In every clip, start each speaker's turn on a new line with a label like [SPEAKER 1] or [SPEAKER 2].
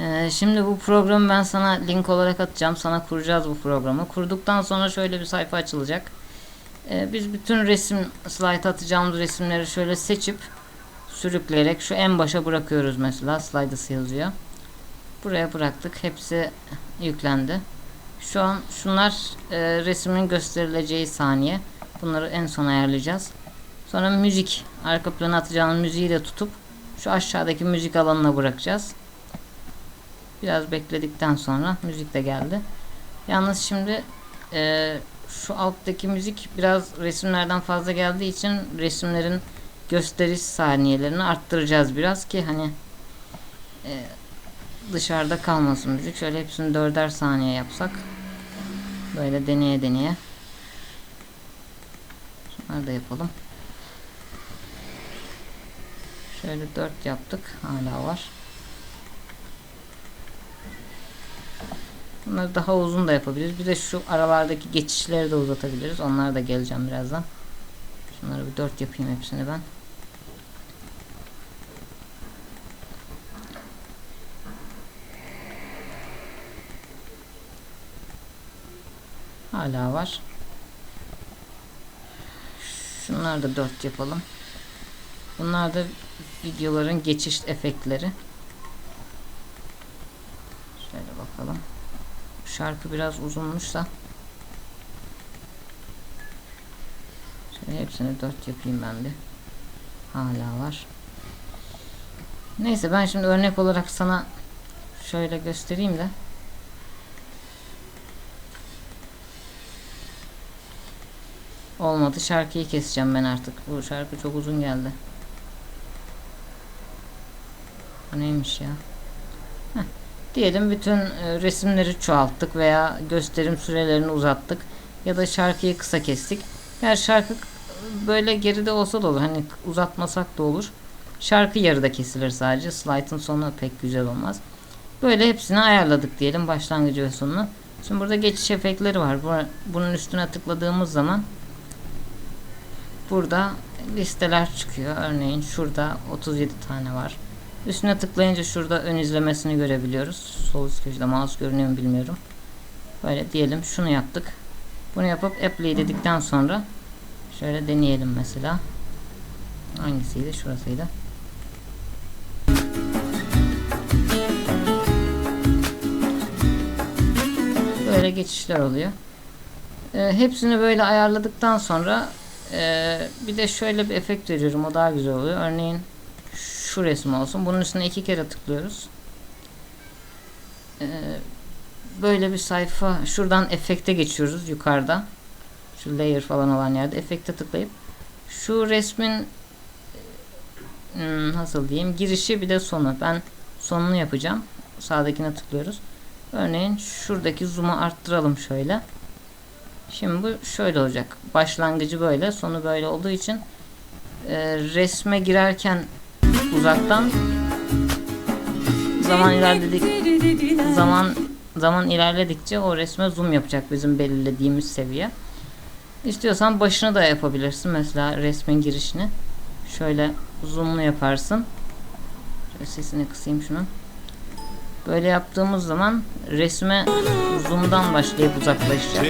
[SPEAKER 1] Ee, şimdi bu programı ben sana link olarak atacağım. Sana kuracağız bu programı. Kurduktan sonra şöyle bir sayfa açılacak. Ee, biz bütün resim slide atacağımız resimleri şöyle seçip sürükleyerek şu en başa bırakıyoruz mesela. Slides yazıyor. Buraya bıraktık. Hepsi yüklendi. Şu an şunlar e, resmin gösterileceği saniye. Bunları en son ayarlayacağız. Sonra müzik. Arka plana atacağımız müziği de tutup şu aşağıdaki müzik alanına bırakacağız. Biraz bekledikten sonra müzik de geldi. Yalnız şimdi e, şu alttaki müzik biraz resimlerden fazla geldiği için resimlerin gösteriş saniyelerini arttıracağız biraz ki hani e, dışarıda kalmasın müzik. Şöyle hepsini dörder saniye yapsak. Böyle deneye deneye. Şunları da yapalım. Şöyle 4 yaptık. Hala var. Bunları daha uzun da yapabiliriz. Bir de şu aralardaki geçişleri de uzatabiliriz. Onlara da geleceğim birazdan. Şunları bir 4 yapayım hepsini ben. Hala var. Şunları da 4 yapalım. Bunlar da videoların geçiş efektleri. Şöyle bakalım. Şarkı biraz uzunmuş da. Şöyle hepsini 4 yapayım ben bir. Hala var. Neyse ben şimdi örnek olarak sana şöyle göstereyim de. Olmadı. Şarkıyı keseceğim ben artık. Bu şarkı çok uzun geldi. Neymiş ya? Heh. Diyelim bütün e, resimleri çoğalttık veya gösterim sürelerini uzattık. Ya da şarkıyı kısa kestik. Yani şarkı böyle geride olsa da olur. Hani uzatmasak da olur. Şarkı yarıda kesilir sadece. Slide'ın sonu pek güzel olmaz. Böyle hepsini ayarladık diyelim başlangıcı ve sonunu. Şimdi burada geçiş efektleri var. Bunun üstüne tıkladığımız zaman burada listeler çıkıyor. Örneğin şurada 37 tane var. Üstüne tıklayınca şurada ön izlemesini görebiliyoruz. Sol üst köşede mouse görünüyor mu bilmiyorum. Böyle diyelim şunu yaptık. Bunu yapıp apply dedikten sonra şöyle deneyelim mesela. Hangisiydi? Şurasıydı. Böyle geçişler oluyor. Ee, hepsini böyle ayarladıktan sonra e, bir de şöyle bir efekt veriyorum. O daha güzel oluyor. Örneğin şu resim olsun. Bunun üstüne iki kere tıklıyoruz. Ee, böyle bir sayfa. Şuradan efekte geçiyoruz yukarıda. Şu layer falan olan yerde efekte tıklayıp şu resmin hmm, nasıl diyeyim girişi bir de sonu. Ben sonunu yapacağım. Sağdakine tıklıyoruz. Örneğin şuradaki zoom'u arttıralım şöyle. Şimdi bu şöyle olacak. Başlangıcı böyle, sonu böyle olduğu için e, resme girerken uzaktan zaman ilerledik zaman zaman ilerledikçe o resme zoom yapacak bizim belirlediğimiz seviye. İstiyorsan başını da yapabilirsin. Mesela resmin girişini. Şöyle zoomlu yaparsın. Şöyle sesini kısayım şunu. Böyle yaptığımız zaman resme zoom'dan başlayıp uzaklaşacak.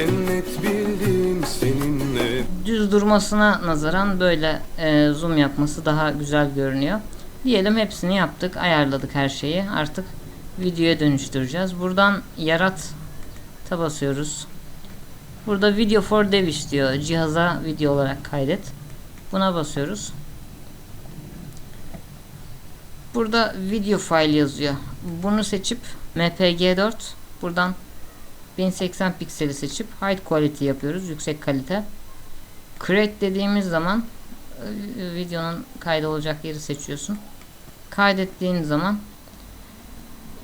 [SPEAKER 1] Düz durmasına nazaran böyle e, zoom yapması daha güzel görünüyor. Diyelim hepsini yaptık, ayarladık her şeyi. Artık videoya dönüştüreceğiz. Buradan yarat ta basıyoruz. Burada video for dev istiyor. Cihaza video olarak kaydet. Buna basıyoruz. Burada video file yazıyor. Bunu seçip mpg4 buradan 1080 pikseli seçip high quality yapıyoruz. Yüksek kalite. Create dediğimiz zaman e, videonun kaydolacak yeri seçiyorsun. Kaydettiğin zaman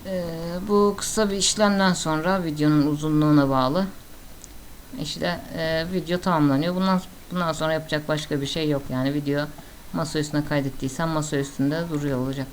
[SPEAKER 1] e, bu kısa bir işlemden sonra videonun uzunluğuna bağlı işte e, video tamamlanıyor. Bundan bundan sonra yapacak başka bir şey yok. Yani video masa üstüne kaydettiysen masa üstünde duruyor olacak.